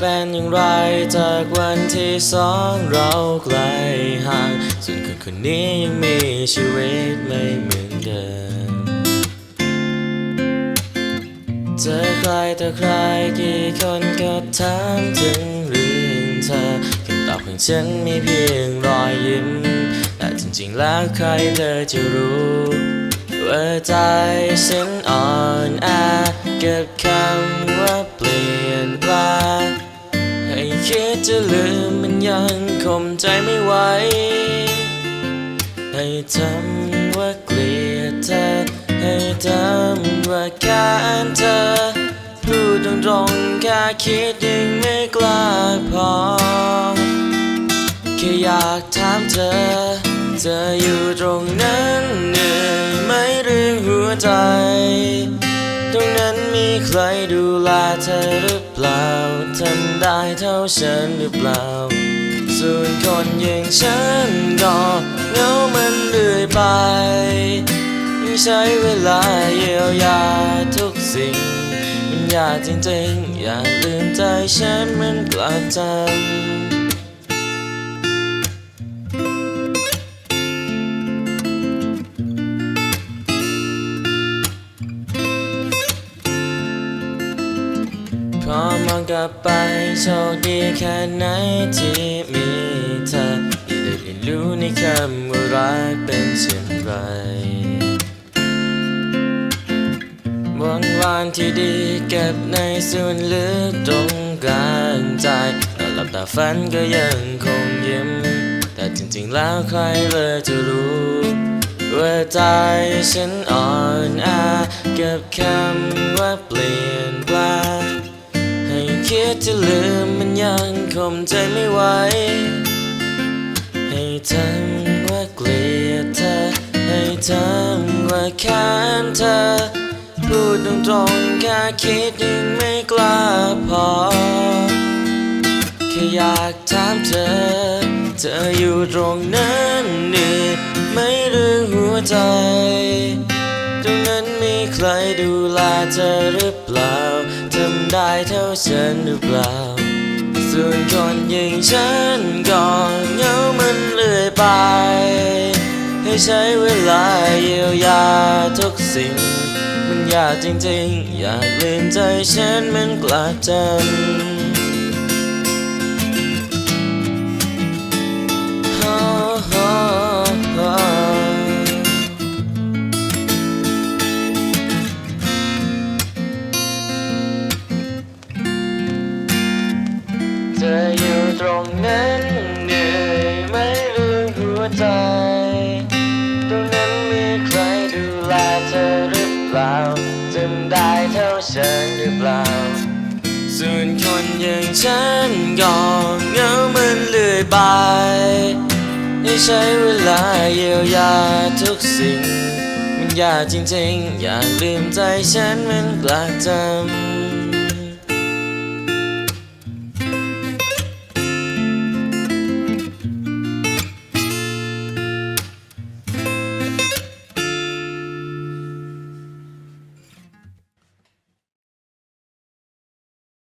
เป็นอย่างไรจากวันที่สองเราไกลห่างส่วนคนคนนี้ยังมีชีวิตไม่เหมือนเดิมเจอใครต่อใครกี่คนก็ถามถึงเรื่องเธอคำตอบของฉันมีเพียงรอยยิ้ม แต่จริงๆแล้วใครเธอจะรู้ว่าใจฉันอ่อนแอกับคำว่าเปลี่ยนแปลง คิดจะลืมมันยังคมใจไม่ไหว ให้ทำว่าเกลียดเธอ ให้ทำว่าแค้นเธอ พูดตรงๆแค่คิดยังไม่กล้าพอ แค่อยากถามเธอ เธออยู่ตรงนั้นเหนื่อยไหมเรื่องหัวใจ ตรงนั้นมีใครดูแลเธอหรือเปล่าทำได้เท่าฉันหรือเปล่า ส่วนคนอย่างฉันก็เงามันเรื่อยไปยังใช้เวลาเยียวยาทุกสิ่ง มันยากจริงๆ อยากลืมใจฉันมันกลับจำ กลับไปโชคดีแค่ไหนที่มีเธอที่ได้เรียนรู้ในคำว่ารักเป็นเช่นไรวันวานที่ดีเก็บในส่วนลึกตรงกลางใจนอนหลับตาฝันก็ยังคงยิ้ม แต่จริงๆแล้วใครเลยจะรู้ว่าใจฉันอ่อนแอกับคำว่าเปลี่ยนแปลง คิดจะลืมมันยังคมใจไม่ไหว ให้ทำว่าเกลียดเธอ ให้ทำว่าแค้นเธอ พูดตรงๆแค่คิดยังไม่กล้าพอ แค่อยากถามเธอ เธออยู่ตรงนั้นเหนื่อยไม่รื่องหัวใจตรงนั้นมีใครดูแลเธอหรือเปล่า ได้เท่าฉันหรือเปล่า ส่วนคนอย่างฉันก็เหงามันเลื่อยไป ให้ใช้เวลาเยียวยาทุกสิ่ง มันยากจริงๆ อยากลืมใจฉันมันกลับจำ เธอหรือเปล่าจำได้เท่าฉันหรือเปล่า ส่วนคนอย่างฉันก็เงามันเลื่อยไปให้ใช้เวลาเยียวยาทุกสิ่ง มันยากจริงๆ อยากลืมใจฉันมันกลับจำ